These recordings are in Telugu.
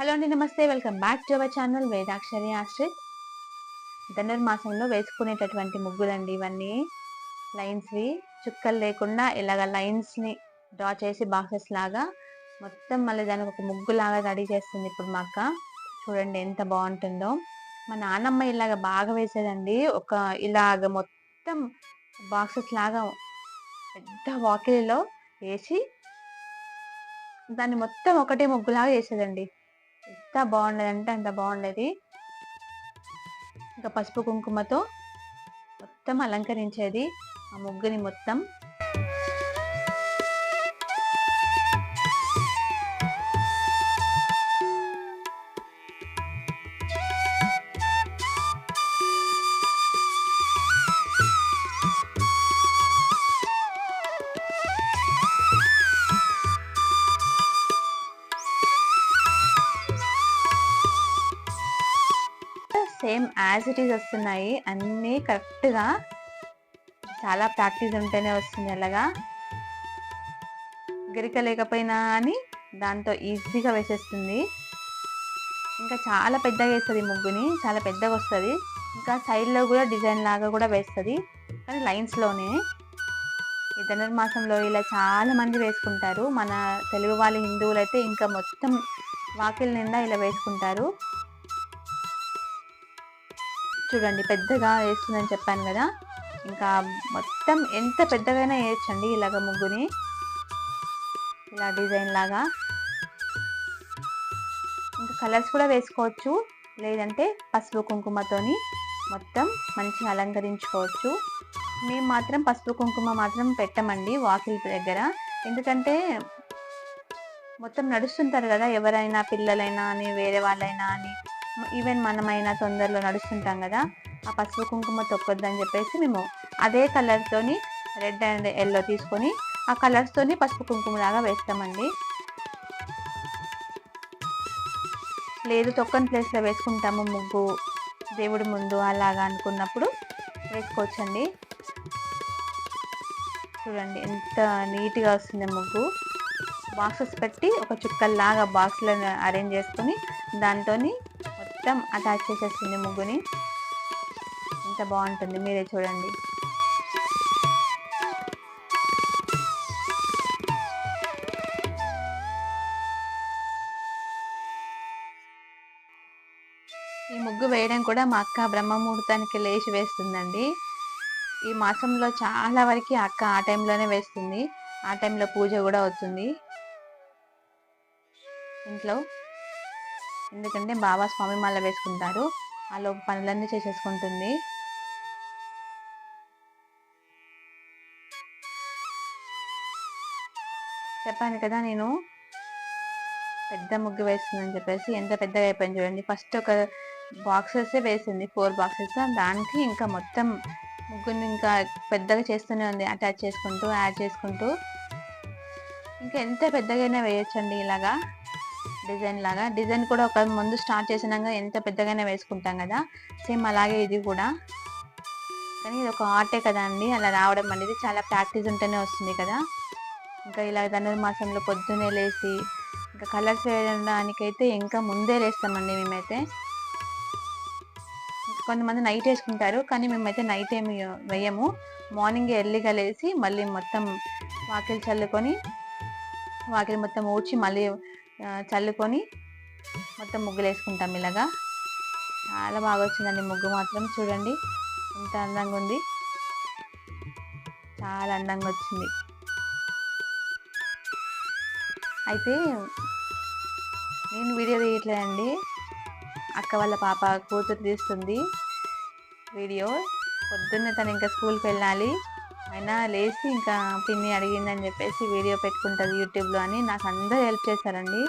హలో అండి నమస్తే. Welcome back to our channel Vedakshari Ashrith. ధనుర్మాసంలో వేసుకునేటటువంటి ముగ్గులండి ఇవన్నీ. లైన్స్వి చుక్కలు లేకుండా ఇలాగ లైన్స్ని డ్రా చేసి బాక్సెస్ లాగా మొత్తం మళ్ళీ దానికి ఒక ముగ్గులాగా రెడీ చేస్తుంది ఇప్పుడు మా అక్క. చూడండి ఎంత బాగుంటుందో. మా నాన్నమ్మ ఇలాగ బాగా వేసేదండి. ఒక ఇలాగ మొత్తం బాక్సెస్ లాగా పెద్ద వాకిలిలో వేసి దాన్ని మొత్తం ఒకటే ముగ్గులాగా వేసేదండి. ఎంత బాగుండేది అంటే అంత బాగుండేది. ఇంకా పసుపు కుంకుమతో మొత్తం అలంకరించేది. ఆ ముగ్గుని మొత్తం యాజ్ ఇట్ ఈస్ వస్తున్నాయి అన్నీ కరెక్ట్గా చాలా ప్రాక్టీస్ ఉంటేనే వస్తుంది అలాగా గరిక లేకపోయినా అని దాంతో ఈజీగా వేసేస్తుంది. ఇంకా చాలా పెద్దగా వేస్తుంది ముగ్గుని చాలా పెద్దగా వస్తుంది. ఇంకా సైడ్లో కూడా డిజైన్ లాగా కూడా వేస్తుంది. కానీ లైన్స్లోనే. ఈ ధనుర్మాసంలో ఇలా చాలా మంది వేసుకుంటారు. మన తెలుగు వాళ్ళ హిందువులు అయితే ఇంకా మొత్తం వాకిల్ నిండా ఇలా వేసుకుంటారు. చూడండి పెద్దగా వేస్తుందని చెప్పాను కదా. ఇంకా మొత్తం ఎంత పెద్దగానే వేయచ్చండి ఇలాగ ముగ్గుని. ఇలా డిజైన్ లాగా. ఇంకా కలర్స్ కూడా వేసుకోవచ్చు లేదంటే పసుపు కుంకుమతోని మొత్తం మంచిగా అలంకరించుకోవచ్చు. మేము మాత్రం పసుపు కుంకుమ మాత్రం పెట్టమండి వాకిల్ దగ్గర. ఎందుకంటే మొత్తం నడుస్తుంటారు కదా ఎవరైనా పిల్లలైనా అని వేరే వాళ్ళైనా అని. ఈవెన్ మనమైనా తొందరలో నడుస్తుంటాం కదా ఆ పసుపు కుంకుమ తొక్కొద్దని చెప్పేసి మేము అదే కలర్తోని రెడ్ అండ్ ఎల్లో తీసుకొని ఆ కలర్స్తోని పసుపు కుంకుమ లాగా వేస్తామండి. లేదు తొక్కని ప్లేస్లో వేసుకుంటాము ముగ్గు దేవుడి ముందు అలాగా అనుకున్నప్పుడు వేసుకోవచ్చండి. చూడండి ఎంత నీట్గా వస్తుంది ముగ్గు. బాక్సెస్ పెట్టి ఒక చుక్కల్లాగా బాక్స్లను అరేంజ్ చేసుకొని దాంతో మొత్తం అటాచ్ చేసేస్తుంది ముగ్గుని. ఎంత బాగుంటుంది మీరే చూడండి. ఈ ముగ్గు వేయడం కూడా మా అక్క బ్రహ్మముహూర్తానికి లేచి వేస్తుందండి. ఈ మాసంలో చాలా వరకు అక్క ఆ టైంలోనే వేస్తుంది. ఆ టైంలో పూజ కూడా అవుతుంది. ఇంట్లో ఎందుకంటే బాబా స్వామి మాల వేసుకుంటారు. వాళ్ళు పనులన్నీ చేసేసుకుంటుంది. చెప్పాను కదా నేను. పెద్ద ముగ్గు వేస్తుందని చెప్పేసి ఎంత పెద్దగా అయిపోయింది చూడండి. ఫస్ట్ ఒక బాక్సెస్ వేసింది. Four boxes. దానికి ఇంకా మొత్తం ముగ్గుని ఇంకా పెద్దగా చేస్తూనే ఉంది. అటాచ్ చేసుకుంటూ యాడ్ చేసుకుంటూ. ఇంకా ఎంత పెద్దగైనా వేయొచ్చండి ఇలాగా. డిజైన్ లాగా. డిజైన్ కూడా ఒక ముందు స్టార్ట్ చేసినాక ఎంత పెద్దగానే వేసుకుంటాం కదా. సేమ్ అలాగే ఇది కూడా. కానీ ఇది ఒక ఆర్టే కదా అండి. అలా రావడం అనేది చాలా ప్రాక్టీస్ ఉంటేనే వస్తుంది కదా. ఇంకా ఇలా ధనుర్మాసంలో పొద్దున్నే లేచి ఇంకా కలర్స్ వేయడానికైతే ఇంకా ముందే లేస్తామండి మేమైతే. కొంతమంది నైట్ వేసుకుంటారు కానీ మేమైతే నైట్ ఏమి వేయము. మార్నింగ్ ఎర్లీగా లేచి మళ్ళీ మొత్తం వాకిలి చల్లుకొని వాకిలి మొత్తం ఊడ్చి మళ్ళీ చల్లుకొని మొత్తం ముగ్గులు వేసుకుంటాం ఇలాగా. చాలా బాగా వచ్చిందండి ముగ్గు మాత్రం. చూడండి ఎంత అందంగా ఉంది చాలా అందంగా వచ్చింది అయితే నేను వీడియో తీయట్లేదండి. అక్క వాళ్ళ పాప కూతురు తీస్తుంది వీడియో. పొద్దున్నే తను ఇంకా స్కూల్కి వెళ్ళాలి. అయినా లేచి ఇంకా పిన్ని అడిగిందని చెప్పేసి వీడియో పెట్టుకుంటుంది యూట్యూబ్లో అని నాకు అందరూ హెల్ప్ చేశారండి.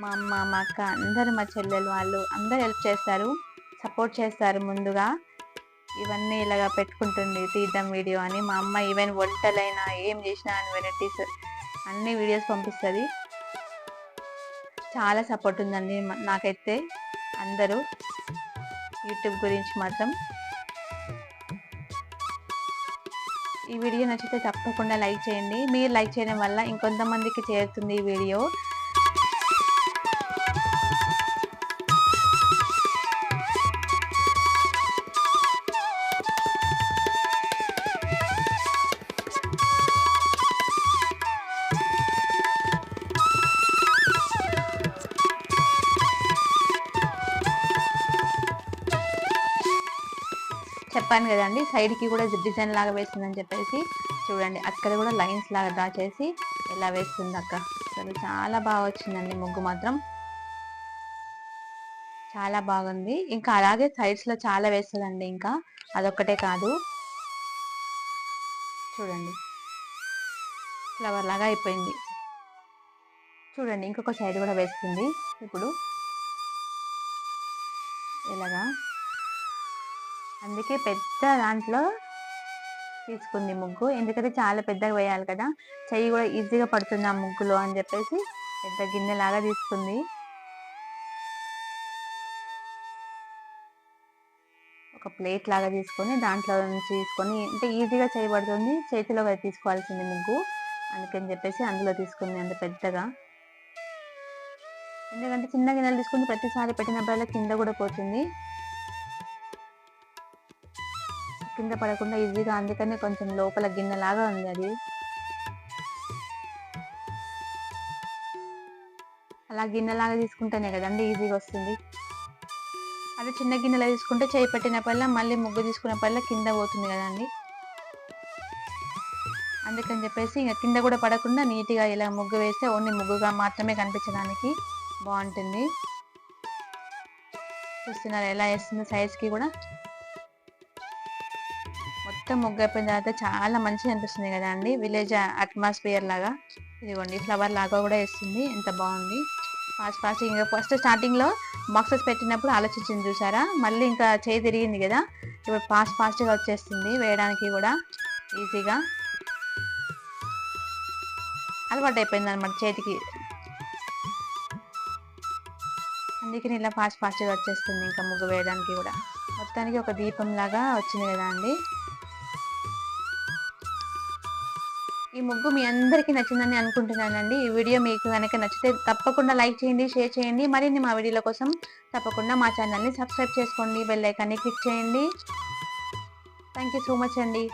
మా అమ్మ మా అక్క అందరు మా చెల్లెలు వాళ్ళు అందరూ హెల్ప్ చేస్తారు సపోర్ట్ చేస్తారు ముందుగా. ఇవన్నీ ఇలాగా పెట్టుకుంటుంది తీద్దాం వీడియో అని. మా అమ్మ ఈవెన్ వంటలైనా ఏం చేసినా అని వెరైటీస్ అన్ని వీడియోస్ పంపిస్తుంది. చాలా సపోర్ట్ ఉందండి నాకైతే అందరూ. యూట్యూబ్ గురించి మాత్రం ఈ వీడియో నచ్చితే తప్పకుండా లైక్ చేయండి. మీరు లైక్ చేయడం వల్ల ఇంకొంతమందికి చేరుతుంది ఈ వీడియో. చెప్పాను కదండి. సైడ్కి కూడా డిజైన్ లాగా వేస్తుందని చెప్పేసి చూడండి. అక్కడ కూడా లైన్స్ లాగా డ్రా చేసి ఎలా వేస్తుంది అక్క? అసలు చాలా బాగా వచ్చిందండి ముగ్గు మాత్రం. చాలా బాగుంది. ఇంకా అలాగే సైడ్స్లో చాలా వేస్తుందండి ఇంకా. అదొక్కటే కాదు. చూడండి. ఫ్లవర్ లాగా అయిపోయింది. చూడండి ఇంకొక సైడ్ కూడా వేస్తుంది. ఇప్పుడు ఇలాగా అందుకే పెద్ద దాంట్లో తీసుకుంది ముగ్గు. ఎందుకంటే చాలా పెద్దగా వేయాలి కదా. చెయ్యి కూడా ఈజీగా పడుతుంది ఆ ముగ్గులో అని చెప్పేసి పెద్ద గిన్నెలాగా తీసుకుంది. ఒక ప్లేట్ లాగా తీసుకొని దాంట్లో నుంచి తీసుకొని అంటే ఈజీగా చేయబడుతుంది చేతిలో తీసుకోవాల్సింది ముగ్గు. అందుకని చెప్పేసి అందులో తీసుకుంది అంత పెద్దగా. ఎందుకంటే చిన్న గిన్నెలు తీసుకుని ప్రతిసారి పెట్టినప్పుడల్లా కింద కూడా పోతుంది. కింద పడకుండా ఈజీగా అందుకనే కొంచెం లోపల గిన్నెలాగా ఉంది అది. అలా గిన్నెలాగా తీసుకుంటేనే కదండి ఈజీగా వస్తుంది. అదే చిన్న గిన్నెలో తీసుకుంటే చేయి పెట్టినప్పుడల్లా మళ్ళీ ముగ్గు తీసుకున్నప్పుడల్లా కింద పోతుంది కదండి. అందుకని చెప్పేసి ఇంకా కింద కూడా పడకుండా నీట్గా ఇలా ముగ్గు వేస్తే ఓన్లీ ముగ్గుగా మాత్రమే కనిపించడానికి బాగుంటుంది. చూస్తున్నారు ఎలా వేస్తుంది సైజ్కి కూడా. మొత్తం ముగ్గు తర్వాత చాలా మంచిగా అనిపిస్తుంది కదా అండి. విలేజ్ అట్మాస్ఫియర్ లాగా. ఇదిగోండి ఫ్లవర్ లాగా కూడా వేస్తుంది. ఎంత బాగుంది. ఫాస్ట్ ఫాస్ట్ ఇంకా ఫస్ట్ స్టార్టింగ్లో బాక్సెస్ పెట్టినప్పుడు ఆలోచించింది చూసారా? మళ్ళీ ఇంకా చేయి తిరిగింది కదా. ఇప్పుడు ఫాస్ట్ ఫాస్ట్గా వచ్చేస్తుంది వేయడానికి కూడా. ఈజీగా అలవాటు అయిపోయింది అనమాట చేతికి. అందుకని ఇలా ఫాస్ట్ ఫాస్ట్గా వచ్చేస్తుంది ఇంకా ముగ్గు వేయడానికి కూడా. మొత్తానికి ఒక దీపంలాగా వచ్చింది కదా అండి. ఈ ముగ్గు మీ అందరికీ నచ్చిందని అనుకుంటున్నానండి. ఈ వీడియో మీకు కనుక నచ్చితే తప్పకుండా లైక్ చేయండి షేర్ చేయండి. మరిన్ని మా వీడియోల కోసం తప్పకుండా మా ఛానల్ని సబ్స్క్రైబ్ చేసుకోండి. బెల్ ఐకాన్ని క్లిక్ చేయండి. థ్యాంక్ యూ సో మచ్ అండి.